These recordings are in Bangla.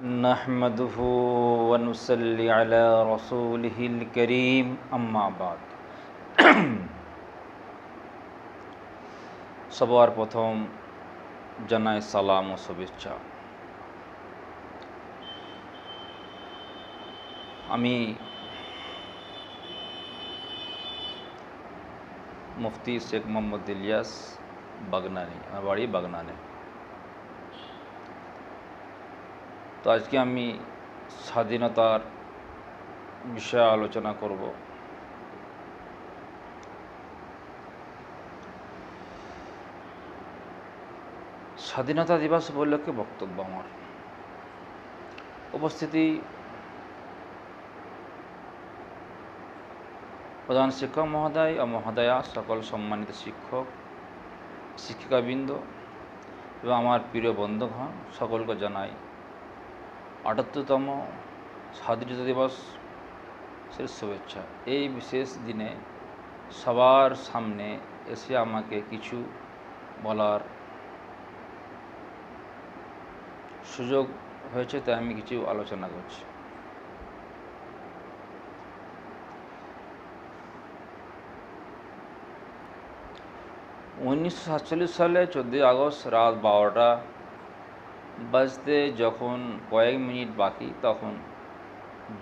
نحمده ونصلي على رسوله الكريم أما بعد সবার প্রথম জানাই সালাম ও শুভেচ্ছা আমি মুফতি শেখ মোহাম্মদ ইলিয়াস বাগনানি আমার বাড়ি বাগনানে তো আজকে আমি স্বাধীনতার বিষয়ে আলোচনা করব। স্বাধীনতা দিবস উপলক্ষে বক্তব্য আমার। উপস্থিতি প্রধান শিক্ষক মহোদয় ও মহোদয়া, সকল সম্মানিত শিক্ষক, শিক্ষিকাবৃন্দ এবং আমার প্রিয় বন্ধুগণ, সকলকে জানাই আটাত্তরতম স্বাধীনতা দিবস শেষ শুভেচ্ছা। এই বিশেষ দিনে সবার সামনে এসে আমাকে কিছু বলার সুযোগ হয়েছে, তাই আমি কিছু আলোচনা করছি। উনিশশো সাতচল্লিশ সালে চোদ্দোই আগস্ট রাত বারোটা বাজতে যখন কয়েক মিনিট বাকি, তখন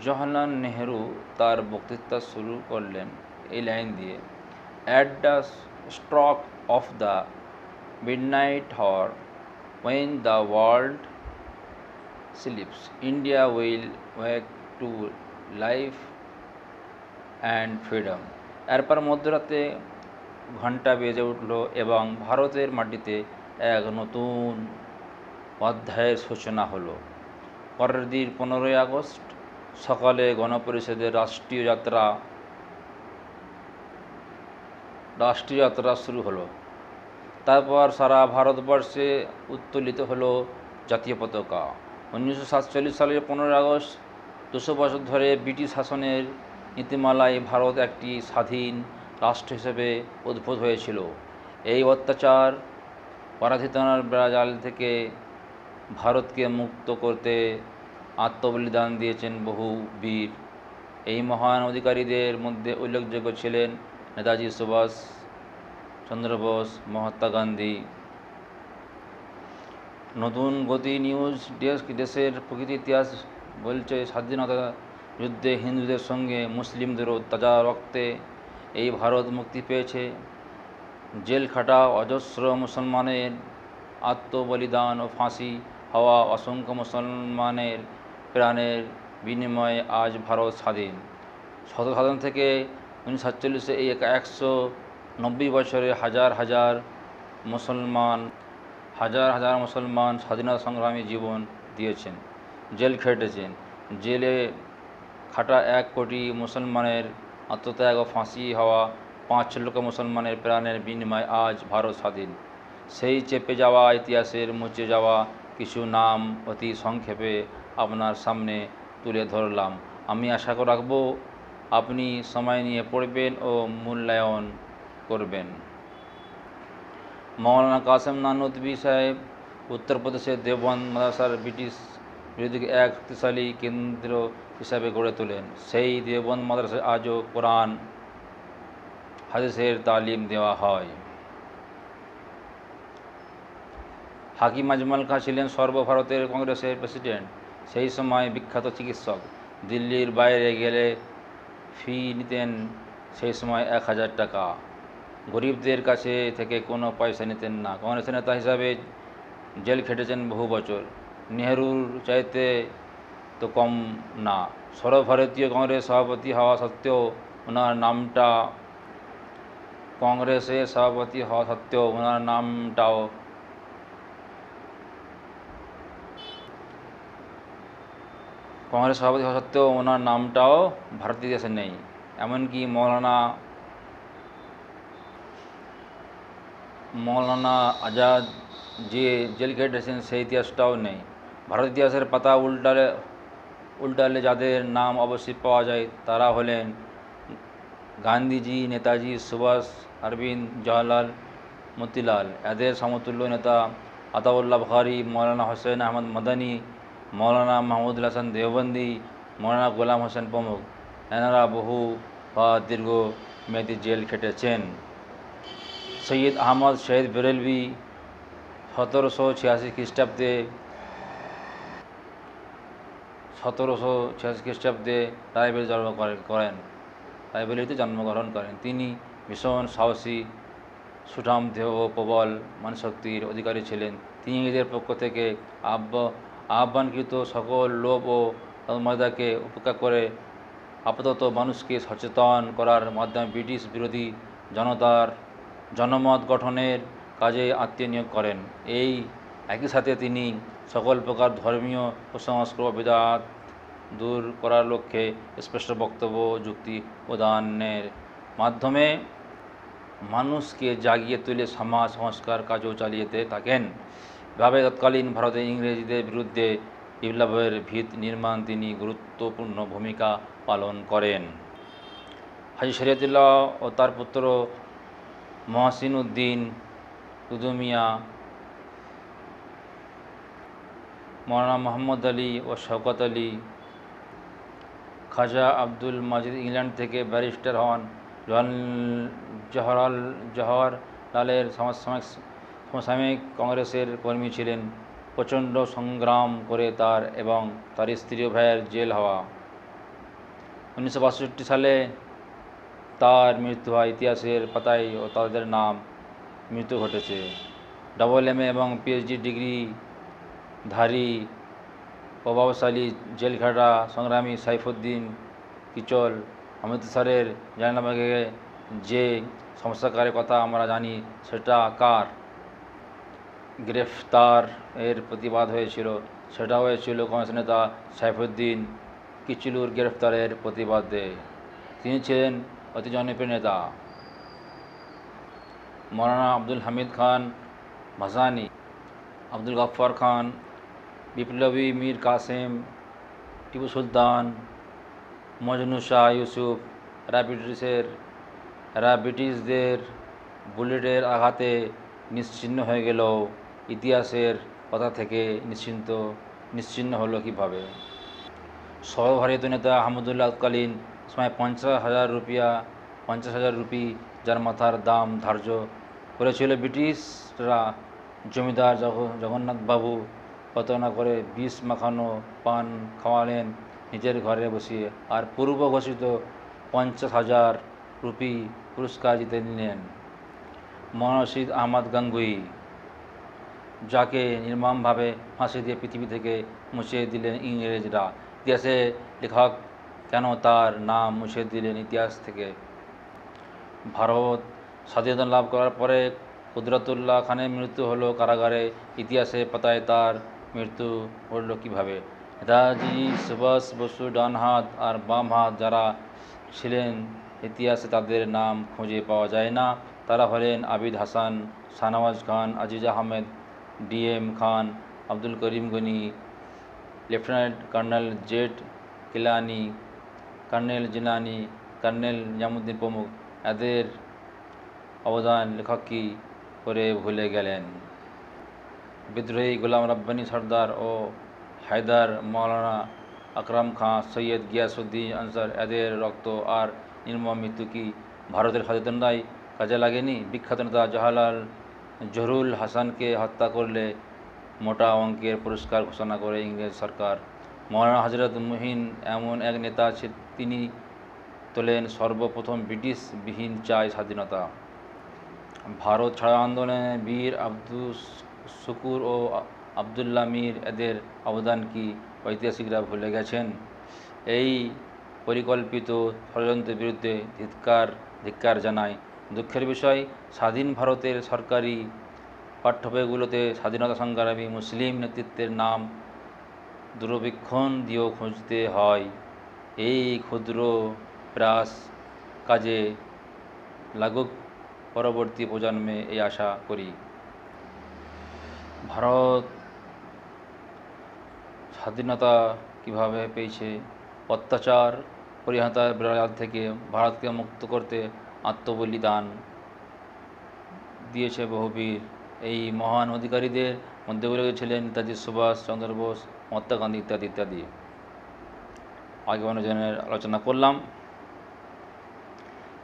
জওহরলাল নেহরু তার বক্তৃতা শুরু করলেন এই লাইন দিয়ে at the stroke of the midnight hour when the world sleeps India will wake to life and freedom এরপর মধ্যরাতে ঘণ্টা বেজে উঠল এবং ভারতের মাটিতে এক নতুন অধ্যায়ের সূচনা হলো। পরের দিন পনেরোই আগস্ট, সকালে গণপরিষদের রাষ্ট্রীয় যাত্রা রাষ্ট্রীয় যাত্রা শুরু হলো। তারপর সারা ভারতবর্ষে উত্তোলিত হলো জাতীয় পতাকা। উনিশশো সাতচল্লিশ সালের পনেরোই আগস্ট, দুশো বছর ধরে ব্রিটিশ শাসনের নীতিমালায় ভারত একটি স্বাধীন রাষ্ট্র হিসেবে উদ্ভূত হয়েছিল। এই অত্যাচার পরাধীতনার বেড়াজাল থেকে ভারতকে মুক্ত করতে আত্মবলিদান দিয়েছেন বহু বীর। এই মহান অধিকারীদের মধ্যে উল্লেখযোগ্য ছিলেন নেতাজি সুভাষ চন্দ্র বোস, মহাত্মা গান্ধী। নতুন গতি নিউজ ডেস্ক, দেশের প্রকৃতি ইতিহাস বলছে স্বাধীনতা যুদ্ধে হিন্দুদের সঙ্গে মুসলিমদেরও তাজা রক্তে এই ভারত মুক্তি পেয়েছে। জেল খাটা অজস্র মুসলমানের আত্মবলিদান ও ফাঁসি হওয়া অসংখ্য মুসলমানের প্রাণের বিনিময়ে আজ ভারত স্বাধীন। শত স্বাধীন থেকে উনিশশো সাতচল্লিশে এই একশো নব্বই বছরে হাজার হাজার মুসলমান, হাজার হাজার মুসলমান স্বাধীনতা সংগ্রামী জীবন দিয়েছেন, জেল খেটেছেন। জেলে খাটা এক কোটি মুসলমানের আত্মত্যাগ ও ফাঁসি হওয়া পাঁচ লক্ষ মুসলমানের প্রাণের বিনিময় আজ ভারত স্বাধীন। সেই চেপে যাওয়া ইতিহাসের মুছে যাওয়া কিছু নাম অতি সংক্ষেপে আপনার সামনে তুলে ধরলাম। আমি আশা রাখব আপনি সময় নিয়ে পড়বেন ও মূল্যায়ন করবেন। মৌলানা কাসেম নানুদ্বি সাহেব, উত্তরপ্রদেশের দেওবন্দ মাদ্রাসার ব্রিটিশ বিরোধী এক শক্তিশালী কেন্দ্র হিসাবে গড়ে তোলেন। সেই দেওবন্দ মাদ্রাসায় আজও কোরআন, হাদিসের তালিম দেওয়া হয়। হাকিম আজমাল খাঁ ছিলেন সর্বভারতের কংগ্রেসের প্রেসিডেন্ট। সেই সময় বিখ্যাত চিকিৎসক। দিল্লির বাইরে গেলে ফি নিতেন সেই সময় এক হাজার টাকা। গরিবদের কাছে থেকে কোনো পয়সা নিতেন না। কংগ্রেসের নেতা হিসাবে জেল খেটেছেন বহু বছর। নেহরুর চাইতে তো কম না। সর্বভারতীয় কংগ্রেস সভাপতি হওয়া সত্ত্বেও ওনার নামটা কংগ্রেসের সভাপতি হওয়া সত্ত্বেও ওনার নামটাও কংগ্রেস সভাপতি হওয়া সত্ত্বেও ওনার নামটাও ভারতীয় দেশে নেই। এমনকি মৌলানা মৌলানা আজাদ যে জেল খেটেছেন সেই ইতিহাসটাও নেই। ভারত ইতিহাসের পাতা উল্টালে উল্টালে যাদের নাম অবশ্যই পাওয়া যায়, তারা হলেন গান্ধীজি, নেতাজি, সুভাষ অরবিন্দ, জওয়াহরলাল মতিলাল। এদের সমতুল্য নেতা আতাউল্লাহ ভারি মৌলানা হোসেন আহমদ মদানি মৌলানা মাহমুদুল হাসান দেওবন্দি, মৌলানা গোলাম হোসেন প্রমুখ। এনারা বহু, বা দীর্ঘ মেয়াদি জেল খেটেছেন। সৈয়দ আহমদ শহীদ বেরেলভি সতেরোশো ছিয়াশি খ্রিস্টাব্দে, সতেরোশো ছিয়াশি খ্রিস্টাব্দে রায়বেল জন্ম করেন রায়বেলিতে জন্মগ্রহণ করেন। তিনি ভীষণ সাহসী, সুঠাম, দেহ, প্রবল মানশক্তির অধিকারী ছিলেন। তিনি নিজের পক্ষ থেকে আহ্ব আহ্বানকৃত সকল লোভ ও মর্যাদাকে উপেক্ষা করে আপাতত মানুষকে সচেতন করার মাধ্যমে ব্রিটিশ বিরোধী জনতার জনমত গঠনের কাজে আত্মীয় নিয়োগ করেন। এই একই সাথে তিনি সকল প্রকার ধর্মীয় কুসংস্কার বেদাত দূর করার লক্ষ্যে স্পষ্ট বক্তব্য, যুক্তি প্রদানের মাধ্যমে মানুষকে জাগিয়ে তুলে সমাজ, সংস্কার কাজও চালিয়েতে থাকেন। এভাবে তৎকালীন ভারতে ইংরেজদের বিরুদ্ধে বিপ্লবের ভিত নির্মাণ তিনি গুরুত্বপূর্ণ ভূমিকা পালন করেন। হাজি শরিয়তুল্লাহ ও তার পুত্র মহসিন উদ্দিন কুদুমিয়া মৌলানা মোহাম্মদ আলী ও শওকত আলী, খাজা আব্দুল মাজিদ ইংল্যান্ড থেকে ব্যারিস্টার হন জহরাল জওহরলালের সমসাময়িক সমসাময়িক কংগ্রেসের কর্মী ছিলেন। প্রচণ্ড সংগ্রাম করে তার এবং তার স্ত্রী ও ভাইয়ের জেল হওয়া। উনিশশো বাষট্টি সালে তার মৃত্যু হয় ইতিহাসের পাতায় ও তাদের নাম মৃত্যু ঘটেছে। ডবল এম এবং পিএইচডি ডিগ্রি ধারী প্রভাবশালী জেলখাটা সংগ্রামী সাইফুদ্দিন কিচল অমৃতসরের জাহানাবাগে যে সমস্যাকারের কথা আমরা জানি সেটা কার? গ্রেফতার এর প্রতিবাদ হয়েছিল। সেটা হয়েছিল কংগ্রেস নেতা সাইফুদ্দিন কিচলুর গ্রেফতারের প্রতিবাদে। তিনি ছিলেন অতি জনপ্রিয় নেতা। মৌলানা আব্দুল হামিদ খান ভাসানি, আব্দুল গফ্ফার খান, বিপ্লবী মীর কাসেম, টিপু সুলতান, মজনু শাহ ইউসুফ এরা ব্রিটিশের ব্রিটিশদের বুলেটের আঘাতে নিশ্চিহ্ন হয়ে গেলেও ইতিহাসের কথা থেকে নিশ্চিন্ত নিশ্চিহ্ন হলো কীভাবে? সর্বভারতীয় নেতা আহমদুল্লাহ তৎকালীন সময় পঞ্চাশ হাজার রুপিয়া, পঞ্চাশ হাজার রুপি যার মাথার দাম ধার্য করেছিল ব্রিটিশরা। জমিদার জগ- জগন্নাথবাবু প্রতারণা করে বিষ মাখানো পান খাওয়ালেন নিজের ঘরে বসিয়ে আর পূর্ব ঘোষিত পঞ্চাশ হাজার রুপি পুরস্কার জিতে নিলেন। মনসিদ আহমদ গাঙ্গুই যাকে নির্মমভাবে ফাঁসি দিয়ে পৃথিবী থেকে মুছে দিলেন ইংরেজরা। ইতিহাসে লেখক কেন তার নাম মুছে দিলেন ইতিহাস থেকে? ভারত স্বাধীনতা লাভ করার পরে কুদরতুল্লাহ খানের মৃত্যু হলো কারাগারে। ইতিহাসে পাতায় তার মৃত্যু ঘটল কীভাবে? নেতাজি সুভাষ বসু ডান হাত আর বাম হাত যারা ছিলেন, ইতিহাসে তাদের নাম খুঁজে পাওয়া যায় না। তারা হলেন Abid Hasan, Shahnawaz Khan, Aziz Ahmed DM Khan Abdul Karim Gani lieutenant colonel Z Kilani colonel Jinani colonel Nizamuddin প্রমুখ এদের অবদান লেখক কি করে ভুলে গেলেন বিদ্রোহী গোলাম রব্বানী সর্দার ও হায়দার মৌলানা আকরাম খাঁ সৈয়দ গিয়াসুদ্দিন আনসার এদের রক্ত আর নির্মম মৃত্যু কি ভারতের সচেতনতায় কাজে লাগেনি বিখ্যাত নেতা জওয়াহরলাল জহুরুল হাসানকে হত্যা করলে মোটা অঙ্কের পুরস্কার ঘোষণা করে ইংরেজ সরকার। মৌলানা হজরত মুহিন এমন এক নেতা তিনি তোলেন সর্বপ্রথম ব্রিটিশবিহীন চাই স্বাধীনতা। ভারত ছাড়ো আন্দোলনে বীর আব্দুস শুকুর ও আবদুল্লাহ মীর এদের অবদান কি ঐতিহাসিকরা ভুলে গেছেন? এই পরিকল্পিত ষড়যন্ত্রের বিরুদ্ধে ধিৎকার, ধিক্কার জানায় দুঃখের বিষয়, স্বাধীন ভারতের সরকারি পাঠ্যবইগুলোতে স্বাধীনতা সংগ্রামী মুসলিম নেতৃত্বের নাম দূরবীক্ষণ দিয়েও খুঁজতে হয়। এই ক্ষুদ্র প্রয়াস কাজে লাগুক পরবর্তী প্রজন্মে এই আশা করি। ভারত স্বাধীনতা কীভাবে পেয়েছে? অত্যাচার পরিহাতার বিরাট থেকে ভারতকে মুক্ত করতে আত্মবলিদান দিয়েছে বহুবীর। এই মহান অধিকারীদের মধ্যে উল্লেখ ছিলেন নেতাজি সুভাষ চন্দ্র বোস, মহাত্মা গান্ধী ইত্যাদি ইত্যাদি। আগে জনের আলোচনা করলাম।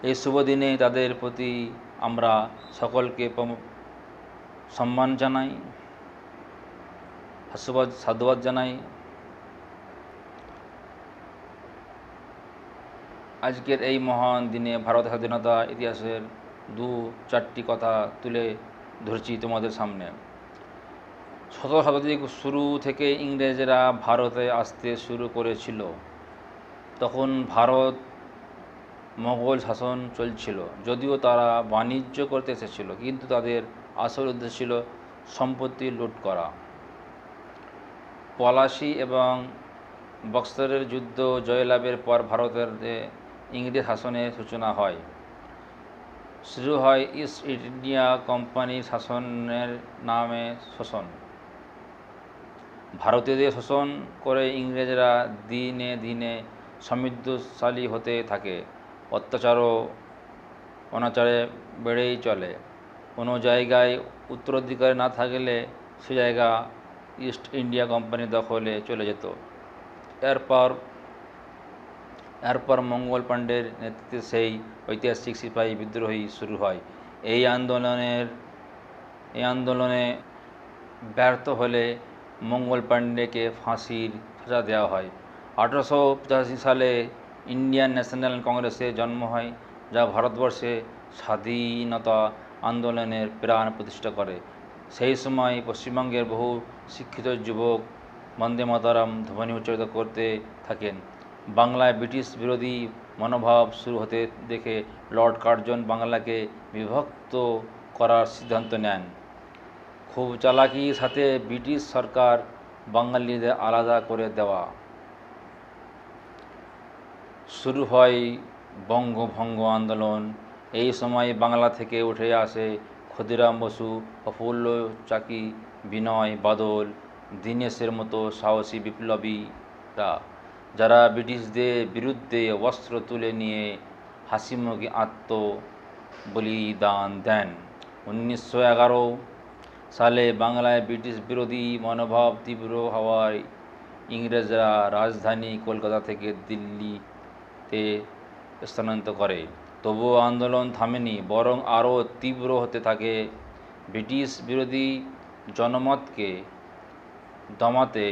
এই শুভ দিনে তাদের প্রতি আমরা সকলকে সম্মান জানাই সাধুবাদ জানাই। আজকের এই মহান দিনে ভারত স্বাধীনতা ইতিহাসের দু চারটি কথা তুলে ধরছি তোমাদের সামনে। সতেরো শতাব্দীর শুরু থেকে ইংরেজরা ভারতে আসতে শুরু করেছিল। তখন ভারত মোগল শাসন চলছিল, যদিও তারা বাণিজ্য করতে এসেছিল, কিন্তু তাদের আসল উদ্দেশ্য ছিল সম্পত্তি লুট করা। পলাশি এবং বক্সারের যুদ্ধ জয়লাভের পর ভারতের ইংরেজ শাসনের সূচনা হয়। শুরু হয় ইস্ট ইন্ডিয়া কোম্পানির শাসনের নামে শোষণ। ভারতীয়দের শোষণ করে ইংরেজরা দিনে দিনে সমৃদ্ধশালী হতে থাকে। অত্যাচারও অনাচারে বেড়েই চলে। কোনো জায়গায় উত্তরাধিকার না থাকলে সে জায়গা ইস্ট ইন্ডিয়া কোম্পানি দখলে চলে যেত। এরপর এরপর মঙ্গল পাণ্ডের নেতৃত্বে সেই ঐতিহাসিক সিপাহী বিদ্রোহী শুরু হয়। এই আন্দোলনের, এই আন্দোলনে ব্যর্থ হলে মঙ্গল পাণ্ডেকে ফাঁসির সাজা দেওয়া হয়। আঠারোশো পঁচাশি সালে ইন্ডিয়ান ন্যাশনাল কংগ্রেসের জন্ম হয়, যা ভারতবর্ষে স্বাধীনতা আন্দোলনের প্রাণ প্রতিষ্ঠা করে। সেই সময় পশ্চিমবঙ্গের বহু শিক্ষিত যুবক বন্দে মাতারাম ধ্বনি উচ্চারিত করতে থাকেন। বাংলায় ব্রিটিশ বিরোধী মনোভাব শুরু হতে দেখে লর্ড কার্জন বাংলাকে বিভক্ত করার সিদ্ধান্ত নেন। খুব চালাকির সাথে ব্রিটিশ সরকার বাঙালিদের আলাদা করে দেওয়া। শুরু হয় বঙ্গভঙ্গ আন্দোলন। এই সময় বাংলা থেকে উঠে আসে ক্ষুদিরাম বসু প্রফুল্ল চাকি, বিনয় বাদল, দীনেশের মতো সাহসী বিপ্লবীরা। যারা ব্রিটিশদের বিরুদ্ধে অস্ত্র তুলে নিয়ে হাসিমুখে আত্ম বলিদান দেন। উনিশশো এগারো সালে বাংলায় ব্রিটিশ বিরোধী মনোভাব তীব্র হওয়ায় ইংরেজরা রাজধানী কলকাতা থেকে দিল্লিতে স্থানান্তর করে। তবুও আন্দোলন থামেনি, বরং আরও তীব্র হতে থাকে ব্রিটিশ বিরোধী জনমতকে দমাতে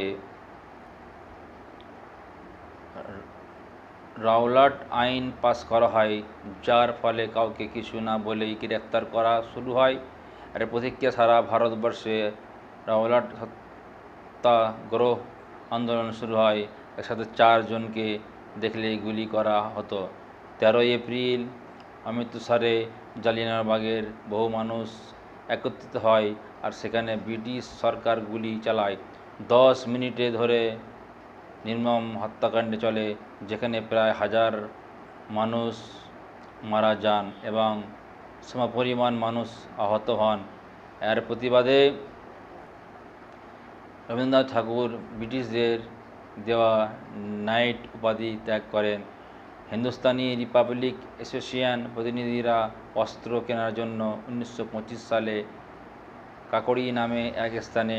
রাওলাট আইন পাস করা হয়, যার ফলে কাউকে কিছু না বলেই গ্রেপ্তার করা শুরু হয়। আর প্রতিক্রিয়া সারা ভারতবর্ষে রাওলাট সত্যাগ্রহ আন্দোলন শুরু হয়। একসাথে চারজনকে দেখলে গুলি করা হতো। তেরোই এপ্রিল অমৃতসরে জালিয়ানবাগের বহু মানুষ একত্রিত হয় আর সেখানে ব্রিটিশ সরকার গুলি চালায়। দশ মিনিটে ধরে নির্মম হত্যাকাণ্ডে চলে, যেখানে প্রায় হাজার মানুষ মারা যান এবং সমপরিমাণ মানুষ আহত হন। এর প্রতিবাদে রবীন্দ্রনাথ ঠাকুর ব্রিটিশদের দেওয়া নাইট উপাধি ত্যাগ করেন। হিন্দুস্তানি রিপাবলিক অ্যাসোসিয়েশন প্রতিনিধিরা অস্ত্র কেনার জন্য উনিশশো পঁচিশ সালে কাকড়ি নামে এক স্থানে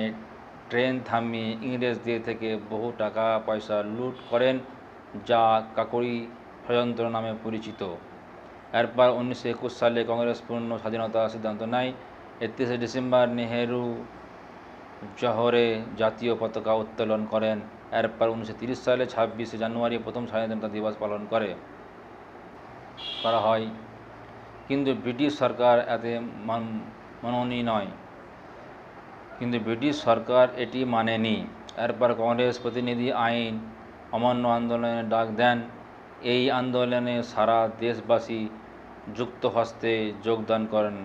ট্রেন থামিয়ে ইংরেজদের থেকে বহু টাকা পয়সা লুট করেন, যা কাকড়ি ষড়যন্ত্র নামে পরিচিত। এরপর উনিশশো একুশ সালে কংগ্রেস পূর্ণ স্বাধীনতার সিদ্ধান্ত নেয়। একত্রিশে ডিসেম্বর নেহেরু জহরে জাতীয় পতাকা উত্তোলন করেন। এরপর উনিশশো তিরিশ সালে ছাব্বিশে জানুয়ারি প্রথম স্বাধীনতা দিবস পালন করে। করা হয়। কিন্তু ব্রিটিশ সরকার এতে মাননীয় নয়। কিন্তু ব্রিটিশ সরকার এটি মানেনি। এরপর কংগ্রেস প্রতিনিধি আইন, অমান্য আন্দোলনের ডাক দেন। এই আন্দোলনে সারা দেশবাসী যুক্ত হস্তে যোগদান করেন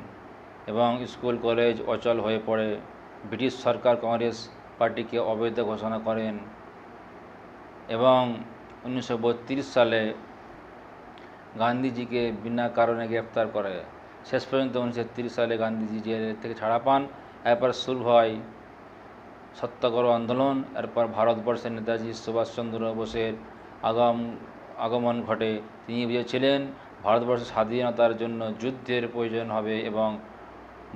এবং স্কুল, কলেজ অচল হয়ে পড়ে। ব্রিটিশ সরকার কংগ্রেস পার্টিকে অবৈধ ঘোষণা করেন এবং উনিশশো সালে গান্ধীজিকে বিনা কারণে গ্রেপ্তার করে। শেষ পর্যন্ত উনিশশো সালে গান্ধীজি জেল থেকে ছাড়া পান। এরপর শুরু হয় সত্যাগ্রহ আন্দোলন, এরপর ভারতবর্ষের নেতাজি সুভাষচন্দ্র বোসের আগাম, আগমন ঘটে। তিনি বুঝেছিলেন ভারতবর্ষের স্বাধীনতার জন্য যুদ্ধের প্রয়োজন হবে এবং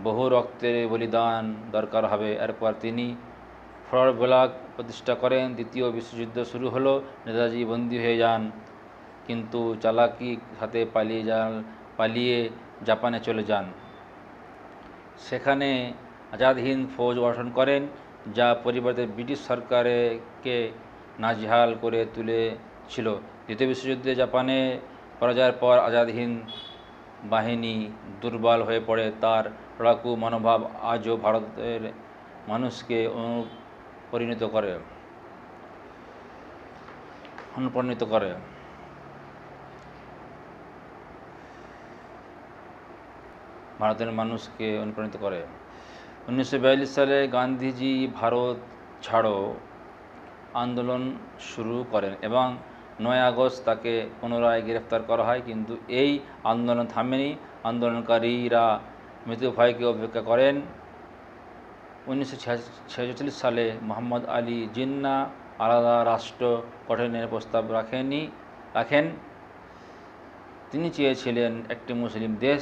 বহু রক্তের বলিদান দরকার হবে। এরপর তিনি ফরওয়ার্ড ব্লক প্রতিষ্ঠা করেন। দ্বিতীয় বিশ্বযুদ্ধ শুরু হলো। নেতাজি বন্দী হয়ে যান। কিন্তু চালাকি হাতে পালিয়ে যান, পালিয়ে জাপানে চলে যান। সেখানে আজাদ হিন্দ ফৌজ গঠন করেন, যা পরিবর্তে ব্রিটিশ সরকারকে নাজেহাল করে তুলেছিল দ্বিতীয় বিশ্বযুদ্ধে জাপানে পরাজয়ের পর আজাদ হিন্দ বাহিনী দুর্বল হয়ে পড়ে। তার লড়াকু মনোভাব আজও ভারতের মানুষকে অনুপরিণত করে। অনুপ্রাণিত করে। ভারতের মানুষকে অনুপ্রাণিত করে। উনিশশো বিয়াল্লিশ সালে গান্ধীজি ভারত ছাড়ো আন্দোলন শুরু করেন এবং নয় আগস্ট তাকে পুনরায় গ্রেফতার করা হয়, কিন্তু এই আন্দোলন থামেনি। আন্দোলনকারীরা মৃত্যু ভয়কে অপেক্ষা করেন। উনিশশো ছেচল্লিশ সালে মোহাম্মদ আলী জিন্না আলাদা রাষ্ট্র গঠনের প্রস্তাব রাখেনি, রাখেন। তিনি চেয়েছিলেন একটি মুসলিম দেশ,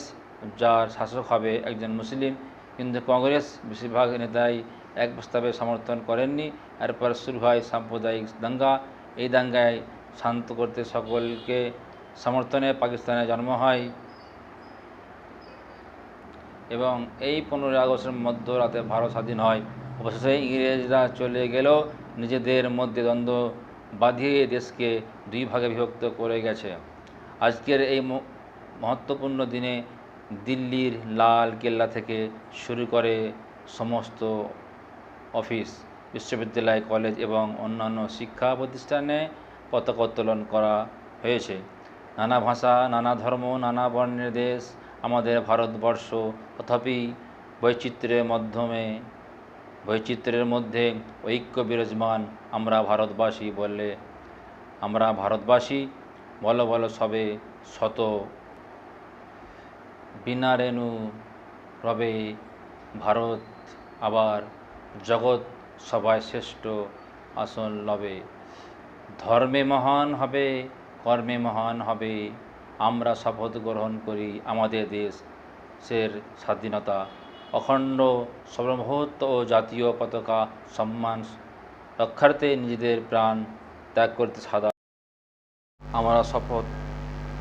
যার শাসক হবে একজন মুসলিম। কিন্তু কংগ্রেস বেশিরভাগ নেতাই এক প্রস্তাবে সমর্থন করেননি। এরপর শুরু হয় সাম্প্রদায়িক দাঙ্গা। এই দাঙ্গায় শান্ত করতে সকলকে সমর্থনে পাকিস্তানে জন্ম হয়। এবং এই পনেরোই আগস্টের মধ্যরাতে ভারত স্বাধীন হয়। অবশেষে ইংরেজরা চলে গেলেও নিজেদের মধ্যে দ্বন্দ্ব বাঁধিয়ে দেশকে দুই ভাগে বিভক্ত করে গেছে। আজকের এই মহত্বপূর্ণ দিনে দিল্লির লাল কেল্লা থেকে শুরু করে সমস্ত অফিস, বিশ্ববিদ্যালয়, কলেজ এবং অন্যান্য শিক্ষা প্রতিষ্ঠানে পতাকা উত্তোলন করা হয়েছে। নানা ভাষা, নানা ধর্ম, নানা বর্ণের দেশ আমাদের ভারতবর্ষ। তথাপি বৈচিত্র্যের মাধ্যমে, বৈচিত্র্যের মধ্যে ঐক্য বিরাজমান আমরা ভারতবাসী বললে আমরা ভারতবাসী বলো বলো সবে শত বিনা রেণু রবে ভারত আবার জগৎ সবাই শ্রেষ্ঠ আসন লবে। ধর্মে মহান হবে, কর্মে মহান হবে, আমরা শপথ গ্রহণ করি আমাদের দেশের স্বাধীনতা। অখণ্ড সর্বভৌত ও জাতীয় পতাকা সম্মান রক্ষার্থে নিজেদের প্রাণ ত্যাগ করতে সাদা। আমরা শপথ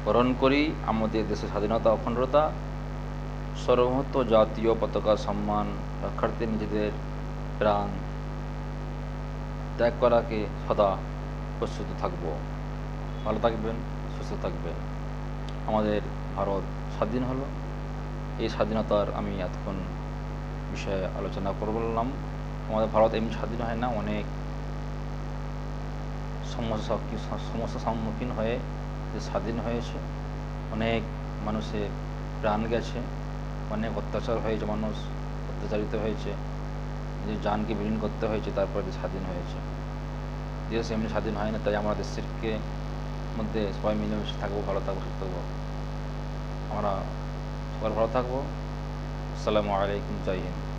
গ্রহণ করি আমাদের দেশের স্বাধীনতা, অখণ্ডতা সর্বভৌত জাতীয় পতাকা সম্মান রক্ষার্থে নিজেদের প্রাণ ত্যাগ করাকে সদা প্রস্তুত থাকব। ভালো থাকবেন, সুস্থ থাকবেন। আমাদের ভারত স্বাধীন হলো। এই স্বাধীনতার আমি এতক্ষণ বিষয়ে আলোচনা করলাম। আমাদের ভারত এমনি স্বাধীন হয় না, অনেক সমস্যা সমস্যার সম্মুখীন হয়ে যে স্বাধীন হয়েছে। অনেক মানুষের প্রাণ গেছে। অনেক অত্যাচার হয়েছে, মানুষ অত্যাচারিত হয়েছে। নিজের জানকে বিলীন করতে হয়েছে, তারপরে দেশ স্বাধীন হয়েছে। দেশ এমনি স্বাধীন হয় না, তাই আমরা দেশেরকে মধ্যে সবাই মিলেমিশে থাকব, ভালো থাকব, সুস্থ থাকব। আমরা সবার ভালো থাকব। আসসালামু আলাইকুম, জয় হিন্দ।